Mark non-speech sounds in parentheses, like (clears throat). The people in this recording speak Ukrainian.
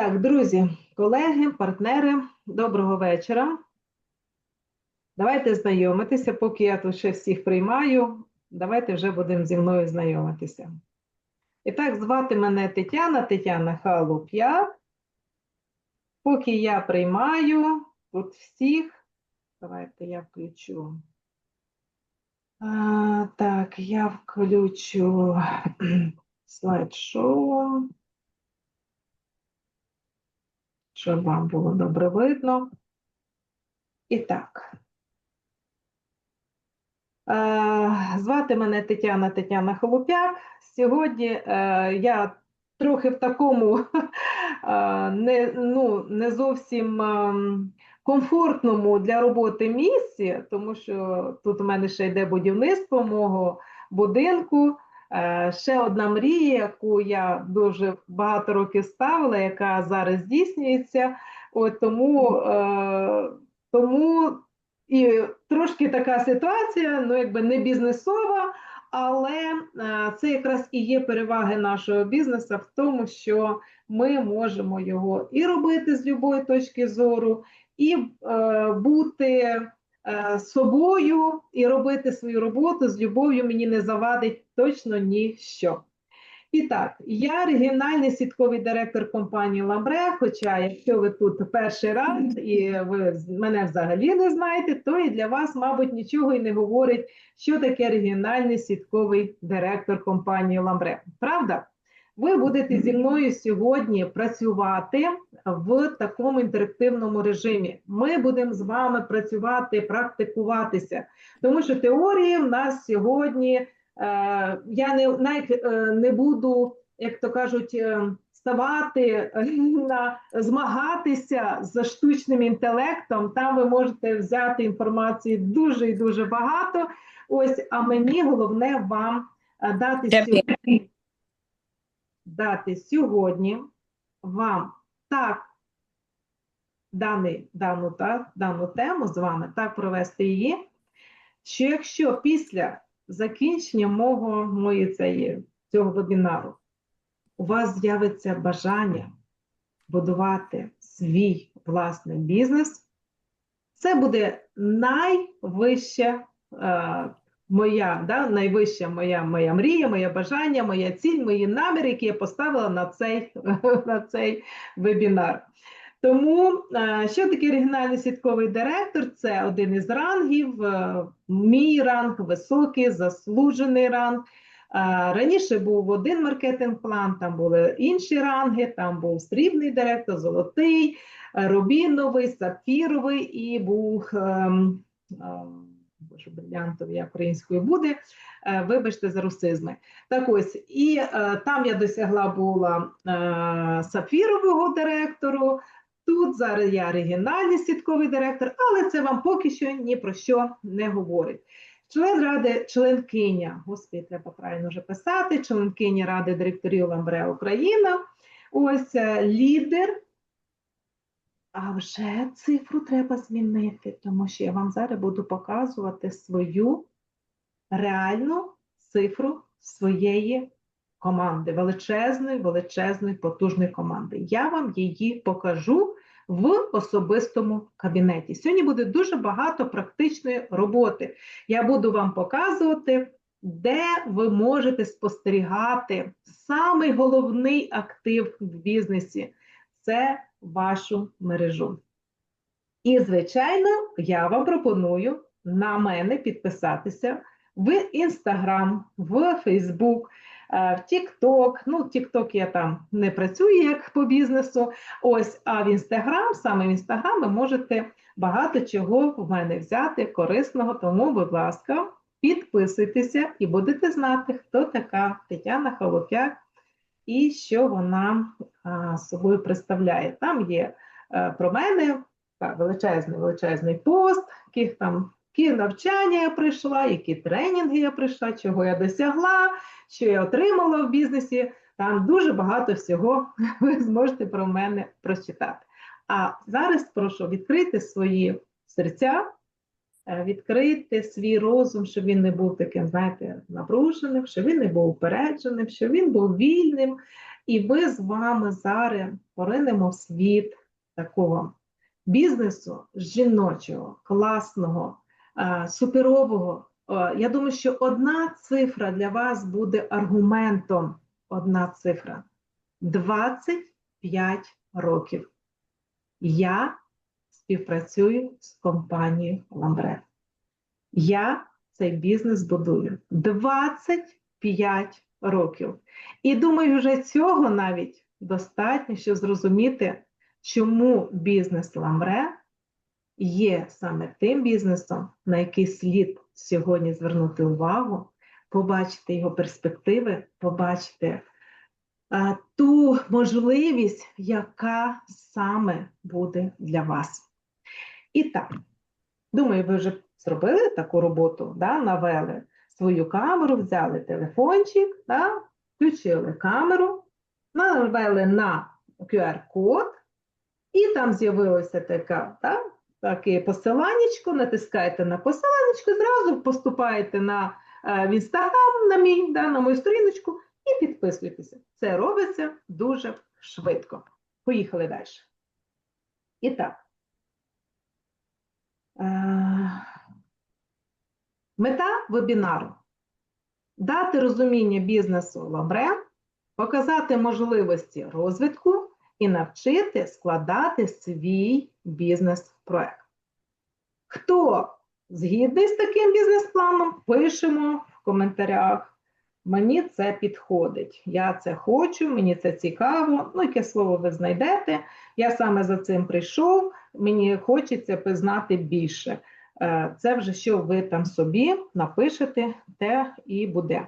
Так, друзі, колеги, партнери, доброго вечора. Давайте знайомитися, поки я тут ще всіх приймаю. Давайте вже будемо зі мною знайомитися. І так, звати мене Тетяна, Тетяна Халуп'як. Поки я приймаю тут всіх, давайте я включу. А, так, я включу (clears throat) слайд-шоу щоб вам було добре видно. І так. Е, Звати мене Тетяна Тетяна Холопяк. Сьогодні е, я трохи в такому (laughs) е, не, ну, не зовсім ем, комфортному для роботи місці, тому що тут у мене ще йде будівництво мого будинку. Е, Ще одна мрія, яку я дуже багато років ставила, яка зараз здійснюється. От тому, е, тому і трошки така ситуація, ну якби не бізнесова, але е, це якраз і є переваги нашого бізнесу в тому, що ми можемо його і робити з будь-якої точки зору, і бути е, собою і робити свою роботу з любов'ю мені не завадить точно ніщо. І так, я регіональний сітковий директор компанії Ламбре. Хоча, якщо ви тут перший раз і ви мене взагалі не знаєте, то і для вас, мабуть, нічого і не говорить, що таке регіональний сітковий директор компанії Ламбре. Правда? Ви будете зі мною сьогодні працювати в такому інтерактивному режимі. Ми будемо з вами працювати, практикуватися, тому що теорії в нас сьогодні. е, Я не навіть е, не буду, як то кажуть, е, ставати е, на змагатися з штучним інтелектом. Там ви можете взяти інформації дуже і дуже багато. Ось, а мені головне вам е, дати сьогодні, дати сьогодні вам так даний, дану, та, дану тему з вами, так провести її, що якщо після закінчення мого моєї цієї, цього вебінару у вас з'явиться бажання будувати свій власний бізнес, це буде найвища е, моя, да, найвища моя, моя мрія, моє бажання, моя ціль, мої наміри, які я поставила на цей, (laughs) на цей вебінар. Тому, е, що таке регіональний сітковий директор? Це один із рангів, е, мій ранг, високий, заслужений ранг. Е, Раніше був один маркетинг-план, там були інші ранги, там був срібний директор, золотий, рубіновий, сапфіровий і був ем, ем, боже, брилянтовий як українською буде. е, Вибачте за русизми. Так ось, і е, там я досягла була е, сапфірового директору. Тут зараз я регіональний сітковий директор, але це вам поки що ні про що не говорить. Член ради, членкиня, господи, треба правильно вже писати, членкиня Ради директорів Ламбре Україна. Ось лідер. А вже цифру треба змінити, тому що я вам зараз буду показувати свою реальну цифру своєї команди, величезної, величезної, потужної команди. Я вам її покажу в особистому кабінеті. Сьогодні буде дуже багато практичної роботи. Я буду вам показувати, де ви можете спостерігати самий головний актив в бізнесі це вашу мережу. І, звичайно, я вам пропоную на мене підписатися в Instagram, в е, в TikTok. Ну, TikTok я там не працюю як по бізнесу. Ось, а в Instagram, саме в Instagram, ви можете багато чого в мене взяти корисного. Тому, будь ласка, підписуйтеся і будете знати, хто така Тетяна Холопяк і що вона собою представляє. Там є е, про мене величезний величезний пост, яких там які навчання я пройшла, які тренінги я пройшла, чого я досягла, що я отримала в бізнесі. Там дуже багато всього (laughs) ви зможете про мене прочитати. А зараз прошу відкрити свої серця, відкрити свій розум, щоб він не був таким, знаєте, напруженим, щоб він не був упередженим, щоб він був вільним. І ми з вами зараз поринемо в світ такого бізнесу жіночого, класного, е, суперового. Е, Я думаю, що одна цифра для вас буде аргументом. Одна цифра 25 років. Я співпрацюю з компанією Ламбрет. Я цей бізнес будую 25 років. І думаю, вже цього навіть достатньо, щоб зрозуміти, чому бізнес Ламбре є саме тим бізнесом, на який слід сьогодні звернути увагу, побачити його перспективи, побачити ту можливість, яка саме буде для вас. І так, думаю, ви вже зробили таку роботу, да, навели свою камеру, взяли телефончик, да, включили камеру, навели на QR-код, і там з'явилося така, да, таке посиланнячко, натискаєте на посиланнячко, зразу поступаєте на, е, в інстаграм на мій, да, на мою сторіночку і підписуйтеся. Це робиться дуже швидко. Поїхали далі. І так. Е, Мета вебінару дати розуміння бізнесу Ламбре, показати можливості розвитку і навчити складати свій бізнес-проект. Хто згідний з таким бізнес-планом, пишемо в коментарях. Мені це підходить. Я це хочу, мені це цікаво. Ну, яке слово ви знайдете. Я саме за цим прийшов, мені хочеться пізнати більше. Е, Це вже що ви там собі напишете, те і буде.